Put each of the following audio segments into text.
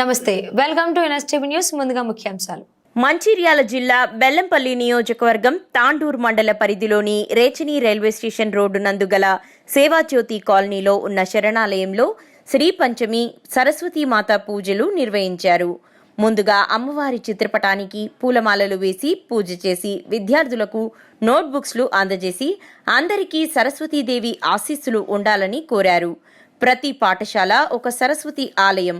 నమస్తే welcome to NSTV news ముందుగా ముఖ్యాంశాలు. మంచిర్యాల జిల్లా బెల్లంపల్లి నియోజకవర్గం తాండూర్ మండల పరిధిలోని రేచిని రైల్వే స్టేషన్ రోడ్డు నందు గల సేవాజ్యోతి కాలనీలో ఉన్న శరణాలయంలో శ్రీ పంచమి సరస్వతీమాత పూజలు నిర్వహించారు. ముందుగా అమ్మవారి చిత్రపటానికి పూలమాలలు వేసి పూజ చేసి విద్యార్థులకు నోట్బుక్స్లు అందజేసి అందరికీ సరస్వతీదేవి ఆశీస్సులు ఉండాలని కోరారు. ప్రతి పాఠశాల ఒక సరస్వతి ఆలయం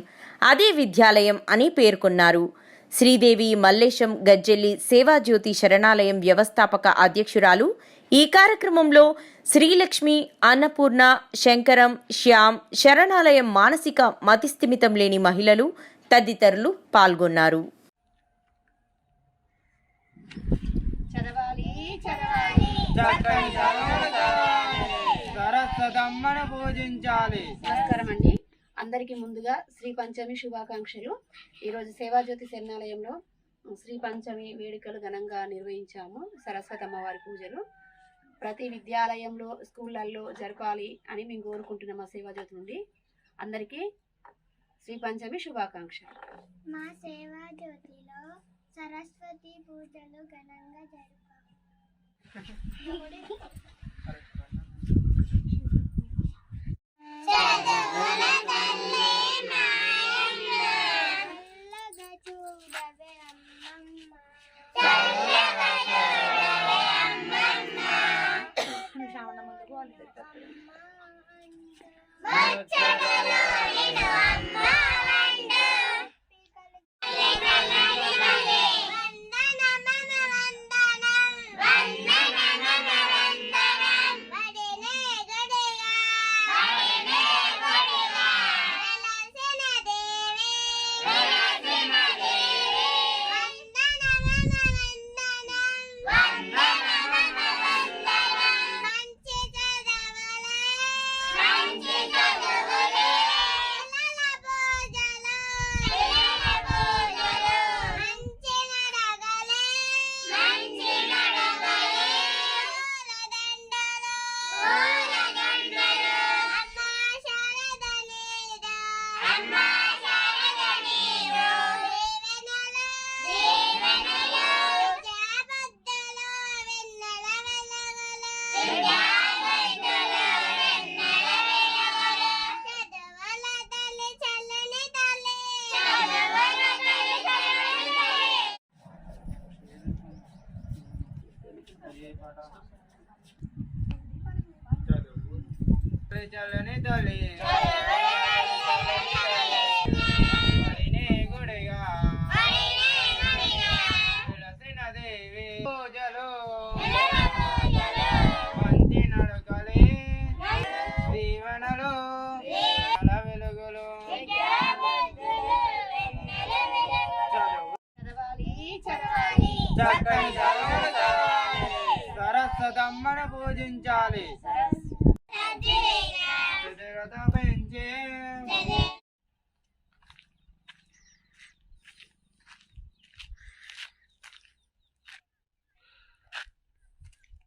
అదే విద్యాలయం అని పేర్కొన్నారు. శ్రీదేవి మల్లేశం గజ్జెల్లి సేవాజ్యోతి శరణాలయం వ్యవస్థాపక అధ్యక్షురాలు. ఈ కార్యక్రమంలో శ్రీలక్ష్మి అన్నపూర్ణ శంకరం శ్యామ్ శరణాలయం మానసిక మతిస్థిమితం లేని మహిళలు తదితరులు పాల్గొన్నారు. చదవాలి చదవాలి సరస్వతమ్మను పూజించాలి. నమస్కారం అండి అందరికీ ముందుగా శ్రీ పంచమి శుభాకాంక్షలు. ఈరోజు సేవాజ్యోతి శరణాలయంలో శ్రీ పంచమి వేడుకలు ఘనంగా నిర్వహించాము. సరస్వతి అమ్మవారి పూజలు. ప్రతి విద్యాలయంలో స్కూళ్ళల్లో జరపాలి అని మేము కోరుకుంటున్నాం మా సేవాజ్యోతి నుండి. అందరికీ శ్రీ పంచమి శుభాకాంక్షలు. మా సేవా జ్యోతిలో సరస్వతి పూజలు ఘనంగా జరుపాము Let's take a look. అమ్మ శారద నీడు సరస్వతమ్మను పూజించాలి.